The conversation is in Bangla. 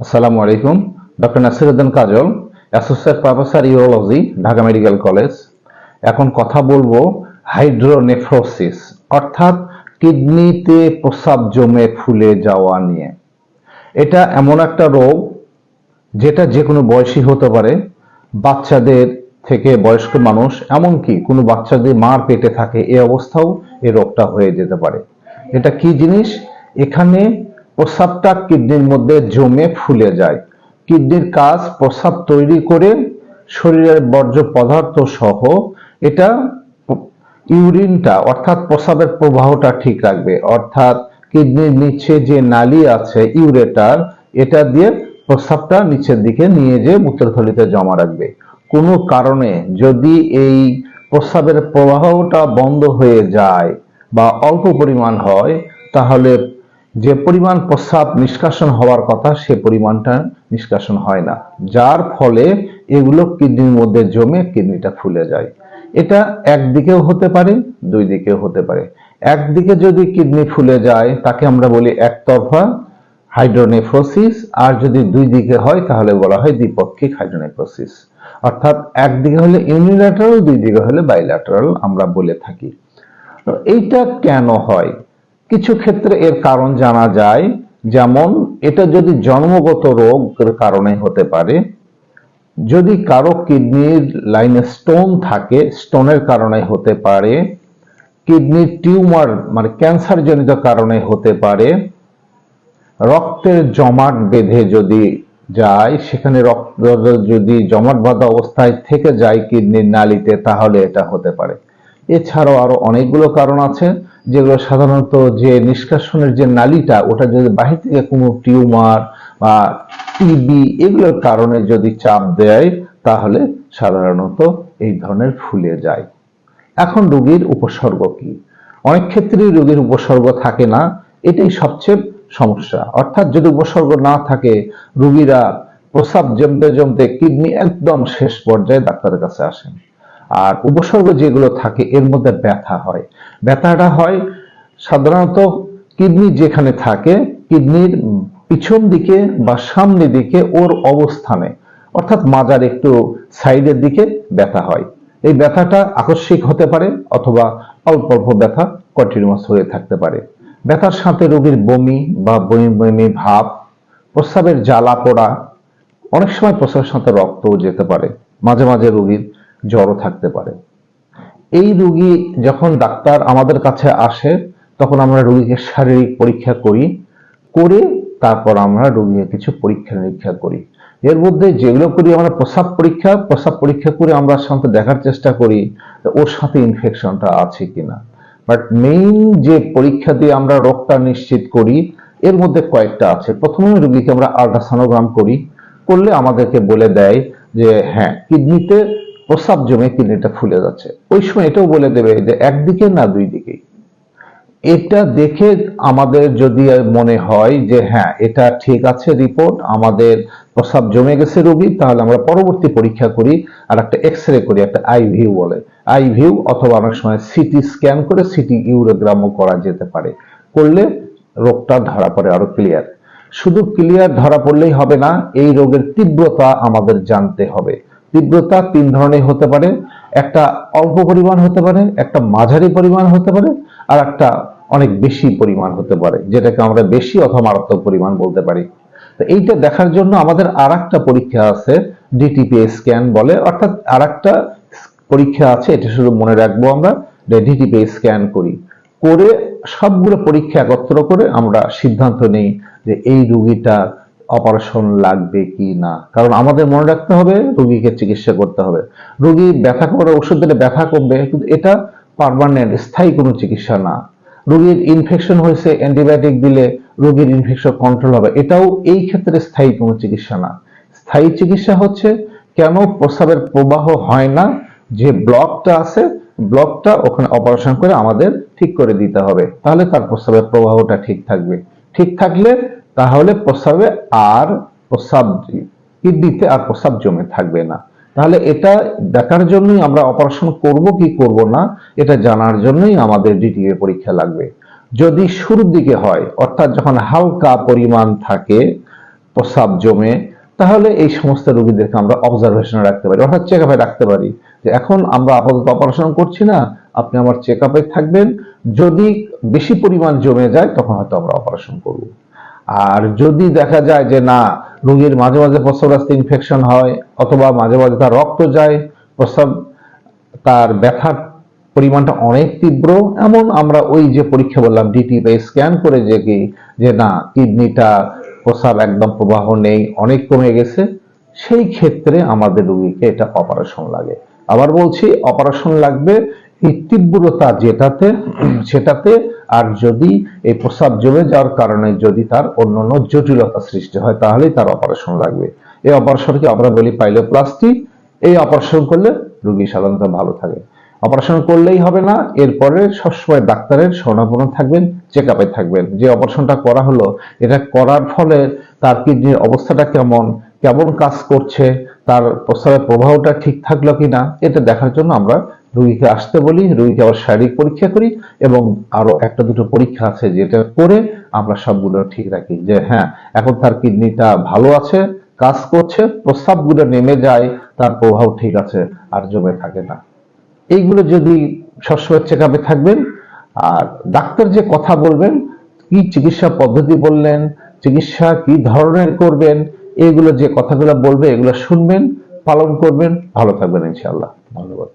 আসসালামু আলাইকুম। Doctor Nasiruddin Kajal associate professor urology Dhaka medical college এখন কথা বলব হাইড্রোনেফ্রোসিস অর্থাৎ কিডনিতে প্রস্রাব জমে ফুলে যাওয়া নিয়ে। এটা এমন একটা রোগ যেটা যে কোনো বয়সী হতে পারে, বাচ্চাদের থেকে বয়স্ক মানুষ, এমনকি কোনো বাচ্চা যদি মার পেটে থাকে এই অবস্থাও এই রোগটা হয়ে যেতে পারে। এটা কি জিনিস? এখানে প্রস্রাবটা কিডনির মধ্যে জমে ফুলে যায়। কিডনির কাজ প্রস্রাব তৈরি করে শরীরের বর্জ্য পদার্থ সহ এটা ইউরিনটা, অর্থাৎ প্রস্রাবের প্রবাহটা ঠিক রাখবে। অর্থাৎ কিডনির নিচে যে নালী আছে, ইউরেটার, এটা দিয়ে প্রস্রাবটা নিচের দিকে নিয়ে যেয়ে মূত্রথলিতে জমা রাখবে। কোনো কারণে যদি এই প্রস্রাবের প্রবাহটা বন্ধ হয়ে যায় বা অল্প পরিমাণ হয়, তাহলে যে পরিমাণ প্রস্রাব নিষ্কাশন হওয়ার কথা, সে পরিমাণটা নিষ্কাশন হয় না। যার ফলে এগুলো কিডনির মধ্যে জমে কিডনিটা ফুলে যায়। এটা একদিকেও হতে পারে, দুই দিকেও হতে পারে। একদিকে যদি কিডনি ফুলে যায়, তাকে আমরা বলি একতরফা হাইড্রোনেফ্রোসিস, আর যদি দুই দিকে হয়, তাহলে বলা হয় দ্বিপক্ষিক হাইড্রোনেফ্রোসিস। অর্থাৎ একদিকে হলে ইউনিল্যাটারাল, দুই দিকে হলে বাইল্যাটারাল আমরা বলে থাকি। এইটা কেন হয়? কিছু ক্ষেত্রে এর কারণ জানা যায়। যেমন, এটা যদি জন্মগত রোগের কারণে হতে পারে, যদি কারও কিডনির লাইনে স্টোন থাকে, স্টোনের কারণে হতে পারে, কিডনির টিউমার মানে ক্যান্সার জনিত কারণে হতে পারে, রক্তের জমাট বেঁধে যদি যায়, সেখানে রক্ত যদি জমাট বাঁধা অবস্থায় থেকে যায় কিডনির নালিতে, তাহলে এটা হতে পারে। এছাড়াও আরও অনেকগুলো কারণ আছে, যেগুলো সাধারণত যে নিষ্কাশনের যে নালীটা, ওটা যদি বাহির থেকে কোনো টিউমার বা টিবি এগুলোর কারণে যদি চাপ দেয়, তাহলে সাধারণত এই ধরনের ফুলে যায়। এখন রোগীর উপসর্গ কি? অনেক ক্ষেত্রেই রোগীর উপসর্গ থাকে না, এটাই সবচেয়ে সমস্যা। অর্থাৎ যদি উপসর্গ না থাকে, রোগীরা প্রস্রাব জমতে জমতে কিডনি একদম শেষ পর্যায়ে ডাক্তারের কাছে আসেন। আর উপসর্গ যেগুলো থাকে, এর মধ্যে ব্যথা হয়। ব্যথাটা হয় সাধারণত কিডনি যেখানে থাকে, কিডনির পিছন দিকে বা সামনে দিকে ওর অবস্থানে। অর্থাৎ মাজার একটু সাইডের দিকে ব্যথা হয়। এই ব্যথাটা আকস্মিক হতে পারে অথবা অল্প অল্প ব্যথা কন্টিনিউয়াস হয়ে থাকতে পারে। ব্যথার সাথে রোগীর বমি বা বমি বমি ভাব, প্রস্রাবের জ্বালা পোড়া, অনেক সময় প্রস্রাবের সাথে রক্তও যেতে পারে। মাঝে মাঝে রোগীর জ্বরও থাকতে পারে। এই রোগী যখন ডাক্তার আমাদের কাছে আসে, তখন আমরা রোগীকে শারীরিক পরীক্ষা করি, করে তারপর আমরা রোগীকে কিছু পরীক্ষা নিরীক্ষা করি। এর মধ্যে যেগুলো করি আমরা প্রস্রাব পরীক্ষা প্রস্রাব পরীক্ষা করে আমরা সাধারণত দেখার চেষ্টা করি ওর সাথে ইনফেকশনটা আছে কিনা। বাট মেইন যে পরীক্ষা দিয়ে আমরা রোগটা নিশ্চিত করি, এর মধ্যে কয়েকটা আছে। প্রথমে রুগীকে আমরা আল্ট্রাসোনোগ্রাম করি, করলে আমাদেরকে বলে দেয় যে হ্যাঁ কিডনিতে প্রস্রাব জমে কিডনিটা ফুলে যাচ্ছে। ওই সময় এটাও বলে দেবে যে একদিকে না দুই দিকেই এটা দেখে আমাদের যদি মনে হয় যে হ্যাঁ এটা ঠিক আছে রিপোর্ট আমাদের প্রস্রাব জমে গেছে রোগী, তাহলে আমরা পরবর্তী পরীক্ষা করি আর একটা এক্স রে করি, একটা আই ভিউ বলে। আই ভিউ অথবা অনেক সময় সিটি স্ক্যান করে সিটি ইউরোগ্রামও করা যেতে পারে। করলে রোগটা ধরা পড়ে আরও ক্লিয়ার শুধু ক্লিয়ার ধরা পড়লেই হবে না, এই রোগের তীব্রতা আমাদের জানতে হবে। তীব্রতা তিন ধরনের হতে পারে। একটা অল্প পরিমাণ হতে পারে, একটা মাঝারি পরিমাণ হতে পারে, আর একটা অনেক বেশি পরিমাণ হতে পারে, যেটাকে আমরা বেশি অথবা মারাত্মক পরিমাণ বলতে পারি। তো এইটা দেখার জন্য আমাদের আর একটা পরীক্ষা আছে ডিটিপি স্ক্যান বলে। অর্থাৎ আর একটা পরীক্ষা আছে, এটা শুধু মনে রাখব আমরা ডিটিপি স্ক্যান করি। করে সবগুলো পরীক্ষা একত্র করে আমরা সিদ্ধান্ত নেই যে এই রুগীটা অপারেশন লাগবে কি না? কারণ আমাদের মনে রাখতে হবে, রোগীকে চিকিৎসা করতে হবে। রোগী ব্যথা করে ওষুধ দিলে ব্যথা কমবে, কিন্তু এটা পারমানেন্ট স্থায়ী কোনো চিকিৎসা না। রোগীর ইনফেকশন হয়েছে অ্যান্টিবায়োটিক দিলে রোগীর ইনফেকশন কন্ট্রোল হবে। এটাও এই ক্ষেত্রে স্থায়ী কোনো চিকিৎসা না। স্থায়ী চিকিৎসা হচ্ছে, কেন প্রস্রাবের প্রবাহ হয় না? যে ব্লকটা আছে, ব্লকটা ওখানে অপারেশন করে আমাদের ঠিক করে দিতে হবে। তাহলে তার প্রস্রাবের প্রবাহটা ঠিক থাকবে। ঠিক থাকলে তাহলে প্রস্রাবে আর প্রস্রাব কিডনিতে আর প্রস্রাব জমে থাকবে না। তাহলে এটা দেখার জন্যই আমরা অপারেশন করব, কি করব না, এটা জানার জন্যই আমাদের ডিটিএ পরীক্ষা লাগবে। যদি শুরুর দিকে হয়, অর্থাৎ যখন হালকা পরিমাণ থাকে প্রস্রাব জমে, তাহলে এই সমস্ত রোগীদেরকে আমরা অবজারভেশনে রাখতে পারি, অর্থাৎ চেক আপে রাখতে পারি যে এখন আমরা আপাতত অপারেশন করছি না, আপনি আমার চেক আপে থাকবেন। যদি বেশি পরিমাণ জমে যায়, তখন হয়তো আমরা অপারেশন করব। আর যদি দেখা যায় যে না, রোগীর মাঝে মাঝে প্রস্রাব রাস্তা ইনফেকশন হয়, অথবা মাঝে মাঝে তার রক্ত যায়, প্রস্রাব, তার ব্যথার পরিমাণটা অনেক তীব্র, এমন আমরা ওই যে পরীক্ষা বললাম ডিটি বা স্ক্যান করে যে কি, যে না, কিডনিটা প্রস্রাব একদম প্রবাহ নেই, অনেক কমে গেছে, সেই ক্ষেত্রে আমাদের রোগীকে এটা অপারেশন লাগে। আবার বলছি অপারেশন লাগবে এই তীব্রতা যেটাতে, সেটাতে আর যদি এই প্রস্রাব জমে যাওয়ার কারণে যদি তার অন্যান্য জটিলতা সৃষ্টি হয়, তাহলেই তার অপারেশন লাগবে। এই অপারেশনকে আমরা বলি পাইলোপ্লাস্টি এই অপারেশন করলে রোগী সাধারণত ভালো থাকে। অপারেশন করলেই হবে না, এরপরে সবসময় ডাক্তারের শরণাপন্ন থাকবেন চেক আপে থাকবেন। যে অপারেশনটা করা হলো, এটা করার ফলে তার কিডনির অবস্থাটা কেমন কেমন কাজ করছে, তার প্রস্রাবের প্রবাহটা ঠিক থাকল কিনা, এটা দেখার জন্য আমরা রোগীকে আসতে বলি, রুগীকে আবার শারীরিক পরীক্ষা করি এবং আরও একটা দুটো পরীক্ষা আছে যেটা করে আমরা সবগুলো ঠিক রাখি যে হ্যাঁ এখন তার কিডনিটা ভালো আছে, কাজ করছে, প্রস্রাবগুলো নেমে যায়, তার প্রভাব ঠিক আছে, আর জমে থাকে না। এইগুলো যদি সবসময় চেক আপে থাকবেন, আর ডাক্তার যে কথা বলবেন, কি চিকিৎসা পদ্ধতি বললেন, চিকিৎসা কি ধরনের করবেন, এগুলো যে কথাগুলো বলবে, এগুলো শুনবেন, পালন করবেন, ভালো থাকবেন ইনশাআল্লাহ। ধন্যবাদ।